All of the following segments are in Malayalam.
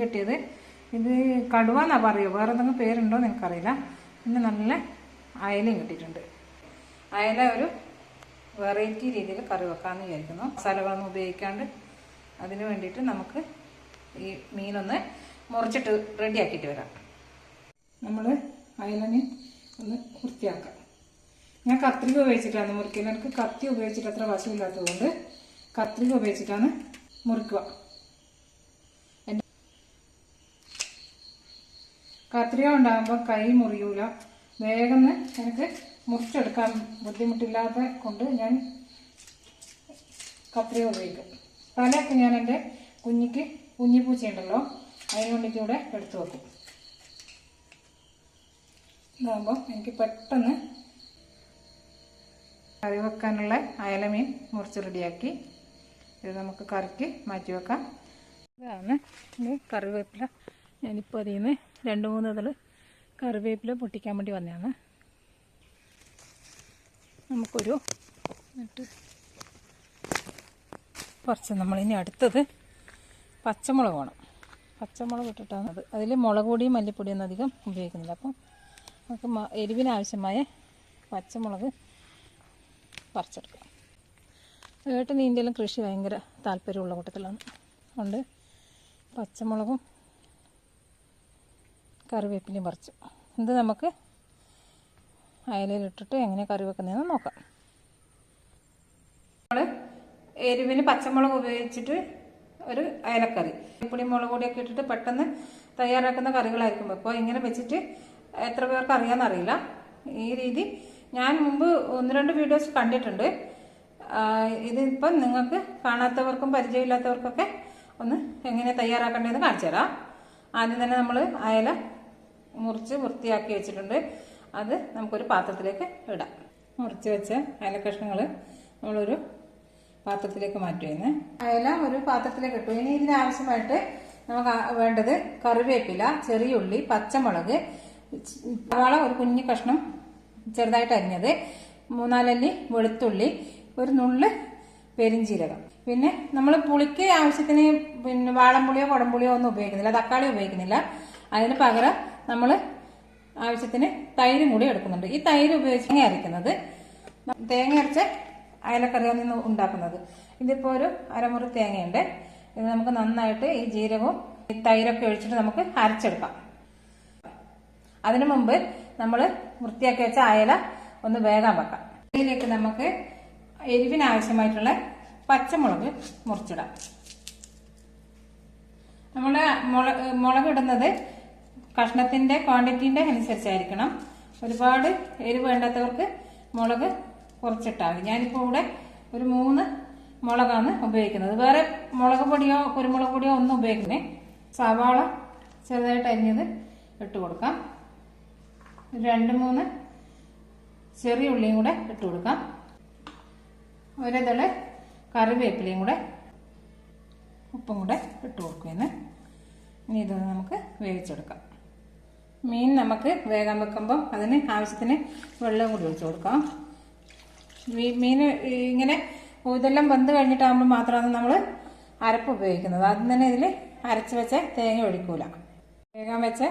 കിട്ടിയത്. ഇത് കടുവ എന്നാ പറയുക. വേറെ എന്തെങ്കിലും പേരുണ്ടോ എന്ന് എനിക്കറിയില്ല പിന്നെ നല്ല അയലയും കിട്ടിയിട്ടുണ്ട്. അയല ഒരു വെറൈറ്റി രീതിയിൽ കറി വെക്കാമെന്ന് വിചാരിക്കുന്നു. മസാലകളൊന്നും ഉപയോഗിക്കാണ്ട് അതിന് വേണ്ടിയിട്ട് നമുക്ക് ഈ മീനൊന്ന് മുറിച്ചിട്ട് റെഡിയാക്കിയിട്ട് വരാം. നമ്മൾ അയലനെ ഒന്ന് വൃത്തിയാക്കാം. ഞാൻ കത്രിക ഉപയോഗിച്ചിട്ടാണ് മുറിക്കുന്നത് എനിക്ക് കത്തി ഉപയോഗിച്ചിട്ട് അത്ര വശമില്ലാത്തതുകൊണ്ട് കത്രിക ഉപയോഗിച്ചിട്ടാണ് മുറിക്കുക. കത്രിക ഉണ്ടാകുമ്പോൾ കൈ മുറിയൂല. വേഗം എനിക്ക് മുറിച്ചെടുക്കാൻ ബുദ്ധിമുട്ടില്ലാതെ കൊണ്ട് ഞാൻ കത്രിക ഉപയോഗിക്കും. തലയൊക്കെ ഞാൻ എന്റെ കുഞ്ഞിക്ക് കുഞ്ഞിപ്പൂച്ചയുണ്ടല്ലോ അതിന് വേണ്ടിയിട്ട് ഇവിടെ എടുത്തു വെക്കും. ഇതാകുമ്പോൾ എനിക്ക് പെട്ടെന്ന് കറി വെക്കാനുള്ള അയലമീൻ മുറിച്ച് റെഡിയാക്കി. ഇത് നമുക്ക് കറിക്ക് മാറ്റി വെക്കാം. ഇതാണ് ഇത് കറിവേപ്പില. ഞാനിപ്പോൾ അതിൽ നിന്ന് രണ്ട് മൂന്ന് ഇതൾ കറിവേപ്പില പൊട്ടിക്കാൻ വേണ്ടി വന്നതാണ്. നമുക്കൊരു എന്നിട്ട് കുറച്ച് നമ്മളിനി അടുത്തത് പച്ചമുളക് വേണം. പച്ചമുളക് ഇട്ടിട്ടാണ് അത്. അതിൽ മുളക് പൊടിയും മല്ലിപ്പൊടിയൊന്നും അധികം ഉപയോഗിക്കുന്നില്ല. അപ്പം നമുക്ക് എരിവിനാവശ്യമായ പച്ചമുളക് പറിച്ചെടുക്കാം. ഏട്ടൻ നീന്തലും കൃഷി ഭയങ്കര താല്പര്യമുള്ള കൂട്ടത്തിലാണ്. അതുകൊണ്ട് പച്ചമുളകും കറിവേപ്പിലയും പറിച്ചു. ഇത് നമുക്ക് അയലയിലിട്ടിട്ട് എങ്ങനെ കറി വെക്കുന്നതെന്ന് നോക്കാം. നമ്മൾ എരിവിന് പച്ചമുളക് ഉപയോഗിച്ചിട്ട് ഒരു അയലക്കറി. പുളി മുളക് പൊടിയൊക്കെ ഇട്ടിട്ട് പെട്ടെന്ന് തയ്യാറാക്കുന്ന കറികളായിരിക്കും. അപ്പോൾ ഇങ്ങനെ വെച്ചിട്ട് എത്ര പേർക്ക് അറിയാമെന്നറിയില്ല. ഈ രീതി ഞാൻ മുമ്പ് ഒന്ന് രണ്ട് വീഡിയോസ് കണ്ടിട്ടുണ്ട്. ഇതിപ്പം നിങ്ങൾക്ക് കാണാത്തവർക്കും പരിചയമില്ലാത്തവർക്കൊക്കെ ഒന്ന് എങ്ങനെ തയ്യാറാക്കേണ്ടതെന്ന് കാണിച്ചു തരാം. ആദ്യം തന്നെ നമ്മൾ അയല മുറിച്ച് വൃത്തിയാക്കി വെച്ചിട്ടുണ്ട്. അത് നമുക്കൊരു പാത്രത്തിലേക്ക് ഇടാം. മുറിച്ച് വെച്ച അയല കഷ്ണങ്ങൾ നമ്മളൊരു പാത്രത്തിലേക്ക് മാറ്റുമെന്ന് അയല ഒരു പാത്രത്തിലേക്ക് ഇട്ടു. ഇനി ഇതിനാവശ്യമായിട്ട് നമുക്ക് വേണ്ടത് കറിവേപ്പില ചെറിയ ഉള്ളി പച്ചമുളക് സവാള ഒരു കുഞ്ഞു കഷ്ണം ചെറുതായിട്ട് അരിഞ്ഞത് മൂന്നാലല്ലി വെളുത്തുള്ളി ഒരു നുള്ള് പെരിഞ്ചീരകം. പിന്നെ നമ്മൾ പുളിക്ക് ആവശ്യത്തിന് പിന്നെ വാളംപുളിയോ കുടംപുളിയോ ഒന്നും ഉപയോഗിക്കുന്നില്ല. തക്കാളി ഉപയോഗിക്കുന്നില്ല. അതിന് പകരം നമ്മൾ ആവശ്യത്തിന് തൈരും കൂടി എടുക്കുന്നുണ്ട്. ഈ തൈര് ഉപയോഗിച്ച് തേങ്ങ അരയ്ക്കുന്നത്. തേങ്ങ അരച്ച് അയലക്കറിയിൽ നിന്ന് ഉണ്ടാക്കുന്നത്. ഇതിപ്പോൾ ഒരു അരമുറി തേങ്ങയുണ്ട്. ഇത് നമുക്ക് നന്നായിട്ട് ഈ ജീരകവും ഈ തൈരൊക്കെ ഒഴിച്ചിട്ട് നമുക്ക് അരച്ചെടുക്കാം. അതിനു മുമ്പ് നമ്മൾ വൃത്തിയാക്കി വെച്ച അയല ഒന്ന് വേഗം വെക്കാം. ഇതിലേക്ക് നമുക്ക് എരിവിന് ആവശ്യമായിട്ടുള്ള പച്ചമുളക് മുറിച്ചിടാം. നമ്മൾ മുളക് മുളക് ഇടുന്നത് കഷ്ണത്തിന്റെ ക്വാണ്ടിറ്റിന്റെ അനുസരിച്ചായിരിക്കണം. ഒരുപാട് എരിവ് വേണ്ടാത്തവർക്ക് മുളക് കുറച്ചിട്ടാൽ മതി. ഞാനിപ്പോൾ ഇവിടെ ഒരു മൂന്ന് മുളകാണ് ഉപയോഗിക്കുന്നത്. വേറെ മുളക് പൊടിയോ കുരുമുളക് പൊടിയോ ഒന്നും ഉപയോഗിക്കുന്നേ സവാള ചെറുതായിട്ട് അരിഞ്ഞത് ഇട്ട് കൊടുക്കാം. രണ്ട് മൂന്ന് ചെറിയ ഉള്ളിയും കൂടെ ഇട്ട് കൊടുക്കാം. ഒരിതൾ കറിവേപ്പിലയും കൂടെ ഉപ്പും കൂടെ ഇട്ട് കൊടുക്കുമെന്ന്. ഇനി ഇതൊന്ന് നമുക്ക് വേവിച്ചെടുക്കാം. മീൻ നമുക്ക് വേഗം വെക്കുമ്പോൾ അതിന് ആവശ്യത്തിന് വെള്ളം കൂടി ഒഴിച്ചു കൊടുക്കാം. മീൻ ഇങ്ങനെ ഇതെല്ലാം വെന്ത് കഴിഞ്ഞിട്ടാകുമ്പോൾ മാത്രമാണ് നമ്മൾ അരപ്പ് ഉപയോഗിക്കുന്നത്. ആദ്യം തന്നെ ഇതിൽ അരച്ച് വെച്ച തേങ്ങ ഒഴിക്കൂല. വേഗം വെച്ച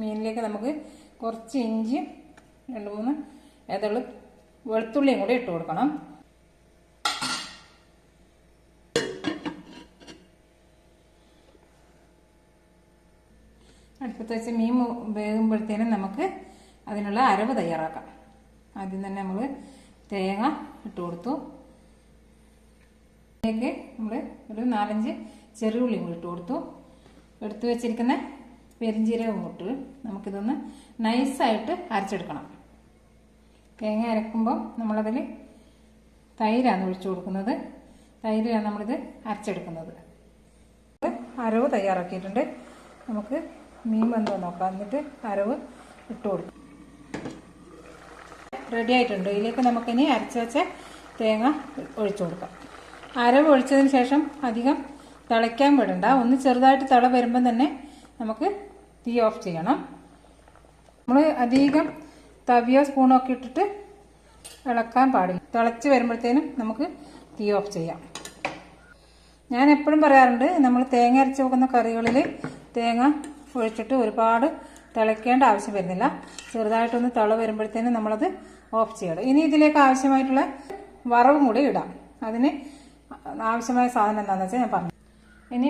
മീനിലേക്ക് നമുക്ക് കുറച്ച് ഇഞ്ചിയും രണ്ട് മൂന്ന് ഏതുള്ളൂ വെളുത്തുള്ളിയും കൂടി ഇട്ട് കൊടുക്കണം. അടുപ്പത്ത് വെച്ച് മീൻ വേകുമ്പോഴത്തേനും നമുക്ക് അതിനുള്ള അരവ് തയ്യാറാക്കാം. ആദ്യം തന്നെ നമ്മൾ തേങ്ങ ഇട്ട് കൊടുത്തു. അതിലേക്ക് നമ്മൾ ഒരു നാലഞ്ച് ചെറുള്ളി കൂടി ഇട്ട് കൊടുത്തു. എടുത്തു വെച്ചിരിക്കുന്ന പെരിഞ്ചീരകം ഇട്ട് നമുക്കിതൊന്ന് നൈസായിട്ട് അരച്ചെടുക്കണം. തേങ്ങ അരക്കുമ്പോൾ നമ്മളതിൽ തൈരാണ് ഒഴിച്ചു കൊടുക്കുന്നത്. തൈരാണ് നമ്മളിത് അരച്ചെടുക്കുന്നത്. അരവ് തയ്യാറാക്കിയിട്ടുണ്ട്. നമുക്ക് മീൻ വെന്തോ നോക്കാം. എന്നിട്ട് അരവ് ഇട്ട് കൊടുക്കും. റെഡി ആയിട്ടുണ്ട്. ഇതിലേക്ക് നമുക്കിനി അരച്ച് വെച്ച തേങ്ങ ഒഴിച്ചു കൊടുക്കാം. അരവ് ഒഴിച്ചതിന് ശേഷം അധികം തിളയ്ക്കാൻ വിടണ്ട. ഒന്ന് ചെറുതായിട്ട് തിള വരുമ്പം തന്നെ നമുക്ക് തീ ഓഫ് ചെയ്യണം. നമ്മൾ അധികം തവിയോ സ്പൂണോ ഒക്കെ ഇട്ടിട്ട് ഇളക്കാൻ പാടില്ല. തിളച്ച് വരുമ്പോഴത്തേനും നമുക്ക് തീ ഓഫ് ചെയ്യാം. ഞാൻ എപ്പോഴും പറയാറുണ്ട് നമ്മൾ തേങ്ങ അരച്ച് വെക്കുന്ന കറികളിൽ തേങ്ങ ഒഴിച്ചിട്ട് ഒരുപാട് തിളയ്ക്കേണ്ട ആവശ്യം വരുന്നില്ല. ചെറുതായിട്ടൊന്ന് തിള വരുമ്പോഴത്തേനും നമ്മളത് ഓഫ് ചെയ്യണം. ഇനി ഇതിലേക്ക് ആവശ്യമായിട്ടുള്ള വറവും കൂടി ഇടാം. അതിന് ആവശ്യമായ സാധനം എന്താണെന്ന് വെച്ചാൽ ഞാൻ പറഞ്ഞു. ഇനി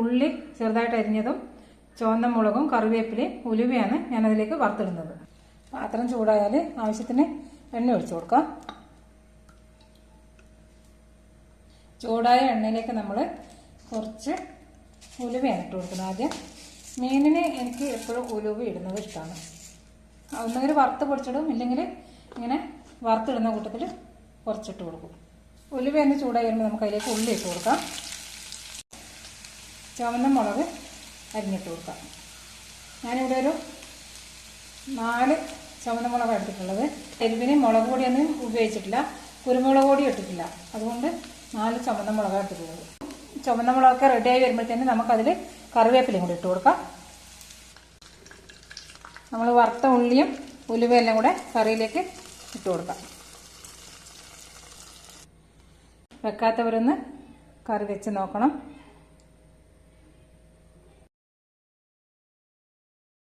ഉള്ളി ചെറുതായിട്ട് അരിഞ്ഞതും ചുവന്ന മുളകും കറിവേപ്പിലയും ഉലുവയാണ് ഞാൻ അതിലേക്ക് വറുത്തിടുന്നത്. പാത്രം ചൂടായാൽ ആവശ്യത്തിന് എണ്ണ ഒഴിച്ചു കൊടുക്കാം. ചൂടായ എണ്ണയിലേക്ക് നമ്മൾ കുറച്ച് ഉലുവയാണ് ഇട്ട് കൊടുക്കുന്നത്. ആദ്യം മീനിന് എനിക്ക് എപ്പോഴും ഉലുവ ഇടുന്നത് ഇഷ്ടമാണ് ഒന്നുകിൽ വറുത്ത് പൊടിച്ചിടും ഇല്ലെങ്കിൽ ഇങ്ങനെ വറുത്തിടുന്ന കൂട്ടത്തിൽ കുറച്ചിട്ട് കൊടുക്കും. ഉലുവ ഒന്ന് ചൂടായി വരുമ്പോൾ നമുക്ക് അതിലേക്ക് ഉള്ളി ഇട്ട് കൊടുക്കാം. ചുവന്ന മുളക് അരിഞ്ഞിട്ട് കൊടുക്കാം. ഞാനിവിടെ ഒരു നാല് ചുവന്ന മുളക് എടുത്തിട്ടുള്ളത്. എരിവിന് മുളക് പൊടിയൊന്നും ഉപയോഗിച്ചിട്ടില്ല കുരുമുളക് പൊടി ഇട്ടിട്ടില്ല. അതുകൊണ്ട് നാല് ചുവന്ന മുളക് എടുത്തിട്ടുള്ളത്. ചുവന്ന മുളകൊക്കെ റെഡിയായി വരുമ്പോഴത്തേന് നമുക്കതിൽ കറിവേപ്പിലയും കൂടി ഇട്ട് കൊടുക്കാം. നമ്മൾ വറുത്ത ഉള്ളിയും ഉലുവയെല്ലാം കൂടെ കറിയിലേക്ക് ഇട്ട് കൊടുക്കാം. വെക്കാത്തവരൊന്ന് കറി വെച്ച് നോക്കണം.